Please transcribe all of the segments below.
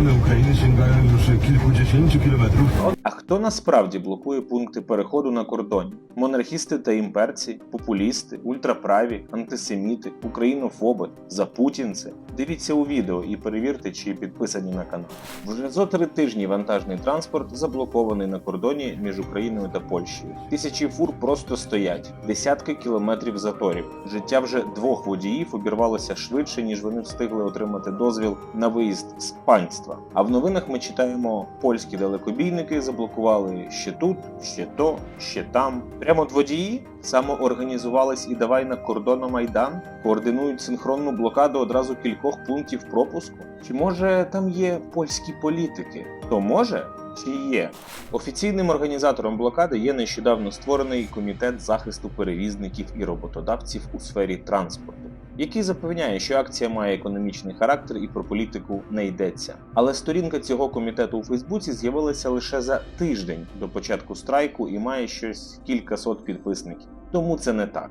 Kolony Ukrainy sięgają już kilkudziesięciu kilometrów. А хто насправді блокує пункти переходу на кордоні? Монархісти та імперці, популісти, ультраправі, антисеміти, українофоби, запутінці? Дивіться у відео і перевірте, чи підписані на канал. Вже зо три тижні вантажний транспорт заблокований на кордоні між Україною та Польщею. Тисячі фур просто стоять, десятки кілометрів заторів. Життя вже двох водіїв обірвалося швидше, ніж вони встигли отримати дозвіл на виїзд з панства. А в новинах ми читаємо, польські далекобійники заблокували ще тут, ще то, ще там. Прямо водії самоорганізувались і давай на кордону майдан координують синхронну блокаду одразу кількох пунктів пропуску. Чи може там є польські політики? То може? Чи є офіційним організатором блокади є нещодавно створений комітет захисту перевізників і роботодавців у сфері транспорту, який запевняє, що акція має економічний характер і про політику не йдеться. Але сторінка цього комітету у Фейсбуці з'явилася лише за тиждень до початку страйку і має щось кількасот підписників. Тому це не так.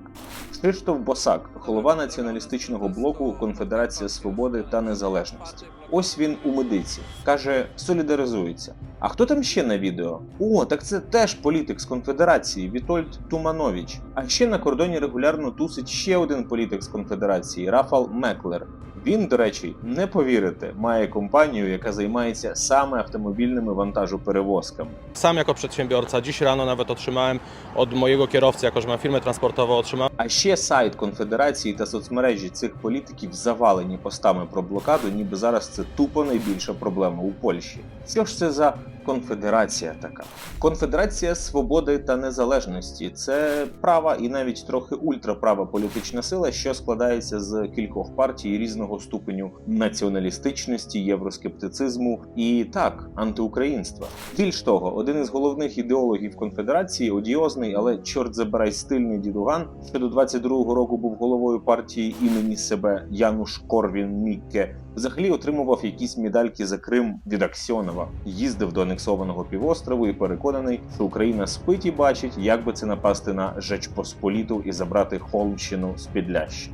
Кшиштоф Босак, голова націоналістичного блоку Конфедерація Свободи та Незалежності. Ось він у медиці каже, солідаризується. А хто там ще на відео? О, так це теж політик з конфедерації Вітольд Туманович. А ще на кордоні регулярно тусить ще один політик з конфедерації Рафал Меклер. Він, до речі, не повірите, має компанію, яка займається саме автомобільними вантажоперевозками. Sam jako przedsiębiorca, dziś rano nawet otrzymałem od mojego kierowcy, jako że mam firmę transportową, otrzymałem А ще сайт конфедерації та соцмережі цих політиків завалені постами про блокаду, ніби зараз це тупо найбільша проблема у Польщі. Що ж це за конфедерація така? Конфедерація свободи та незалежності це права і навіть трохи ультраправа політична сила, що складається з кількох партій різного ступеню націоналістичності, євроскептицизму і так антиукраїнства. Більш того, один із головних ідеологів конфедерації, одіозний, але чорт забирай стильний дідуган, що до 22-го року був головою партії імені себе Януш Корвін Мікке, взагалі отримував якісь медальки за Крим від Аксьонова, їздив до анексованого півострову і переконаний, що Україна спить і бачить, як би це напасти на Жечпосполіту і забрати Холмщину з Підляща.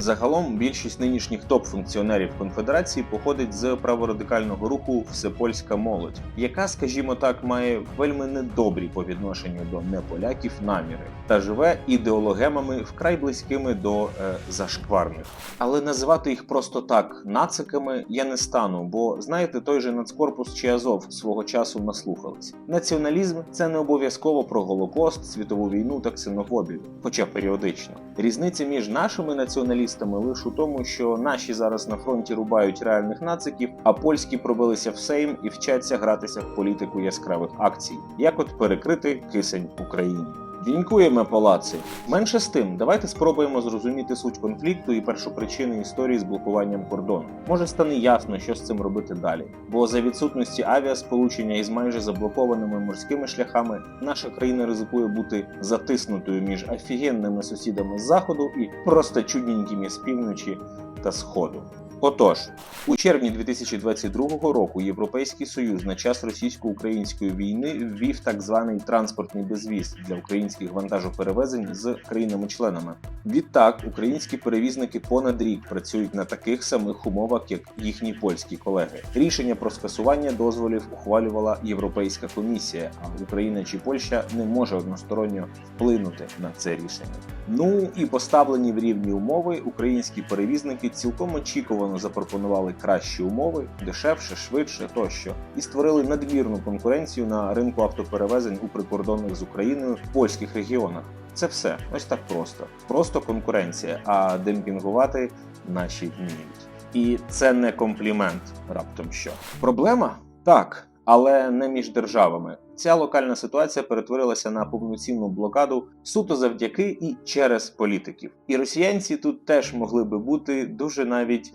Загалом більшість нинішніх топ-функціонерів конфедерації походить з праворадикального руху Всепольська молодь, яка, скажімо так, має вельми недобрі по відношенню до неполяків наміри та живе ідеологемами вкрай близькими до е, зашкварних. Але називати їх просто так нациками я не стану, бо знаєте, той же нацкорпус чи Азов свого часу наслухались. Націоналізм це не обов'язково про голокост, світову війну та ксенофобію, хоча періодично. Різниця між нашими націоналістами лише у тому, що наші зараз на фронті рубають реальних нациків, а польські пробилися в Сейм і вчаться гратися в політику яскравих акцій, як от перекрити кисень Україні. Дінькуємо палаци. Менше з тим, давайте спробуємо зрозуміти суть конфлікту і першопричини історії з блокуванням кордону. Може стане ясно, що з цим робити далі. Бо за відсутності авіасполучення із майже заблокованими морськими шляхами наша країна ризикує бути затиснутою між офігенними сусідами з заходу і просто чудненькими з півночі та сходу. Отож, у червні 2022 року Європейський Союз на час російсько-української війни ввів так званий транспортний безвіз для українських вантажоперевезень з країнами-членами. Відтак, українські перевізники понад рік працюють на таких самих умовах, як їхні польські колеги. Рішення про скасування дозволів ухвалювала Європейська комісія, а Україна чи Польща не може односторонньо вплинути на це рішення. Ну і поставлені в рівні умови українські перевізники цілком очікувано запропонували кращі умови, дешевше, швидше тощо, і створили надмірну конкуренцію на ринку автоперевезень у прикордонних з Україною польських регіонах. Це все ось так просто. Просто конкуренція, а демпінгувати наші вміють. І це не комплімент, раптом що. Проблема? Так, але не між державами. Ця локальна ситуація перетворилася на повноцінну блокаду суто завдяки і через політиків. І росіянці тут теж могли би бути дуже навіть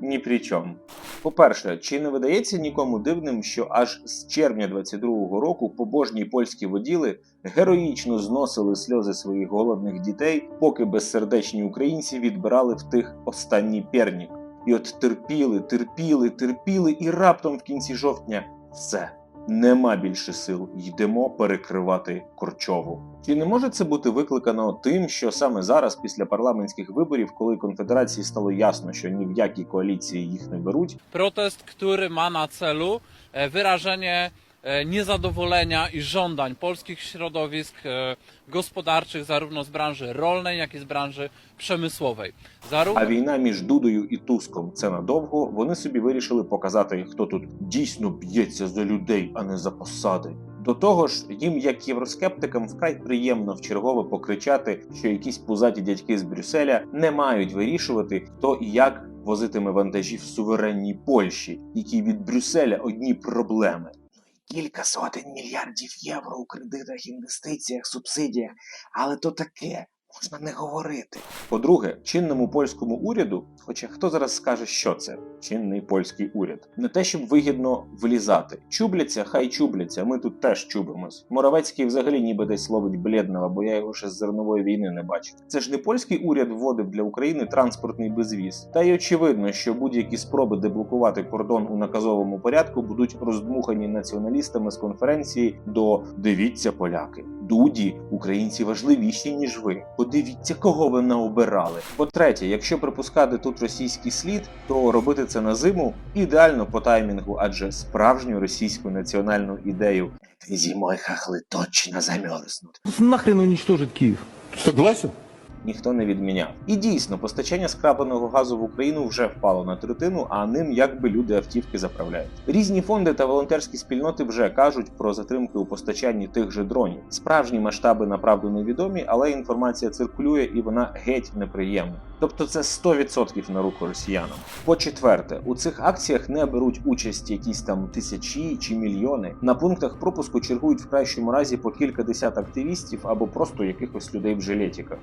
ні при чому. По-перше, чи не видається нікому дивним, що аж з червня 22-го року побожні польські воділи героїчно зносили сльози своїх голодних дітей, поки безсердечні українці відбирали в тих останній пернік. І от терпіли, терпіли, терпіли, і раптом в кінці жовтня все. Нема більше сил, йдемо перекривати Корчову. Чи не може це бути викликано тим, що саме зараз, після парламентських виборів, коли конфедерації стало ясно, що ні в якій коаліції їх не беруть, Протест, який має на e, wyrażenie e, niezadowolenia i żądań polskich środowisk e, gospodarczych, zarówno z branży rolnej, jak i z branży przemysłowej. Zarówno а війна між Дудою і Туском це надовго, вони собі вирішили показати, хто тут дійсно б'ється за людей, а не за посади. До того ж, їм, як євроскептикам, вкрай приємно вчергове покричати, що якісь пузаті дядьки з Брюсселя не мають вирішувати, хто і як возитиме вантажі в суверенній Польщі, які від Брюсселя одні проблеми. Кілька сотень мільярдів євро у кредитах, інвестиціях, субсидіях, але то таке. Можна не говорити. По-друге, чинному польському уряду, хоча хто зараз скаже, що це чинний польський уряд, не те, щоб вигідно влізати. Чубляться, хай чубляться. Ми тут теж чубимось. Моровецький взагалі ніби десь ловить блєдного, бо я його ще з зернової війни не бачив. Це ж не польський уряд вводив для України транспортний безвіз. Та й очевидно, що будь-які спроби деблокувати кордон у наказовому порядку будуть роздмухані націоналістами з конференції до дивіться, поляки. Дуді українці важливіші ніж ви. Подивіться, кого ви наобирали. По-третє, якщо припускати тут російський слід, то робити це на зиму ідеально по таймінгу, адже справжню російську національну ідею зимой хахли точно замерзнуть. Нахрен уничтожить Київ. Согласен? Ніхто не відміняв. І дійсно, постачання скрапленого газу в Україну вже впало на третину, а ним якби люди автівки заправляють. Різні фонди та волонтерські спільноти вже кажуть про затримки у постачанні тих же дронів. Справжні масштаби направду невідомі, але інформація циркулює і вона геть неприємна. Тобто це 100% на руку росіянам. По-четверте, у цих акціях не беруть участь якісь там тисячі чи мільйони. На пунктах пропуску чергують в кращому разі по кілька десят активістів або просто якихось людей в жилетіках.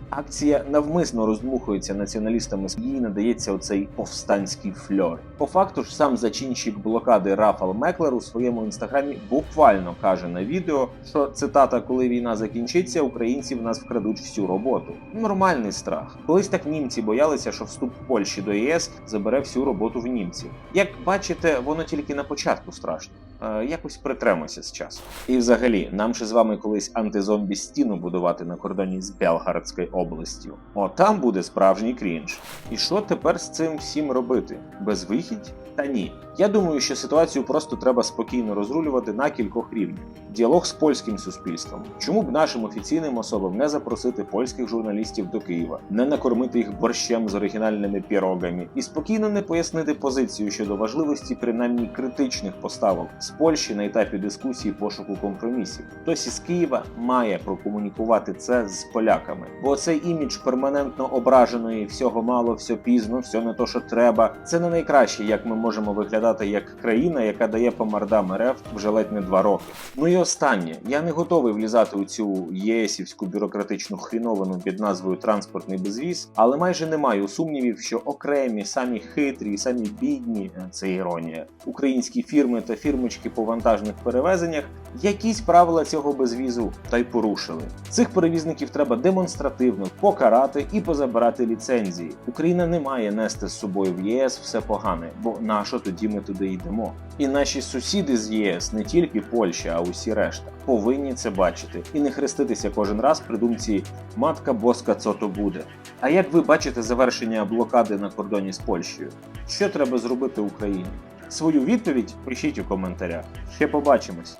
Акція навмисно роздмухується націоналістами, їй надається оцей повстанський фльор. По факту ж сам зачинщик блокади Рафал Меклер у своєму інстаграмі буквально каже на відео, що цитата, коли війна закінчиться, українці в нас вкрадуть всю роботу. Нормальний страх. Колись так німці боялися, що вступ Польщі до ЄС забере всю роботу в німців. Як бачите, воно тільки на початку страшно. Е, якось притремося з часу. І взагалі, нам ще з вами колись антизомбі стіну будувати на кордоні з Белгородською областю. О, там буде справжній крінж. І що тепер з цим всім робити? Безвихідь? Та ні. Я думаю, що ситуацію просто треба спокійно розрулювати на кількох рівнях. Діалог з польським суспільством. Чому б нашим офіційним особам не запросити польських журналістів до Києва, не накормити їх борщем з оригінальними пірогами і спокійно не пояснити позицію щодо важливості принаймні критичних поставок з Польщі на етапі дискусії пошуку компромісів. Хтось із Києва має прокомунікувати це з поляками, бо цей імідж перманентно ображеної всього мало, все пізно, все не то, що треба. Це не найкраще, як ми можемо виглядати як країна, яка дає по мордам РФ вже ледь не два роки. Ну і останнє, я не готовий влізати у цю єсівську бюрократичну хріновину під назвою транспортний безвіз, але майже не маю сумнівів, що окремі, самі хитрі, самі бідні, е, це іронія, українські фірми та фірмочки по вантажних перевезеннях якісь правила цього безвізу та й порушили. Цих перевізників треба демонстративно покарати і позабирати ліцензії. Україна не має нести з собою в ЄС все погане, бо нащо тоді ми туди йдемо? І наші сусіди з ЄС, не тільки Польща, а усі решта, повинні це бачити і не хреститися кожен раз при думці матка боска цото буде. А як ви бачите завершення блокади на кордоні з Польщею? Що треба зробити Україні? Свою відповідь пишіть у коментарях. Ще побачимось.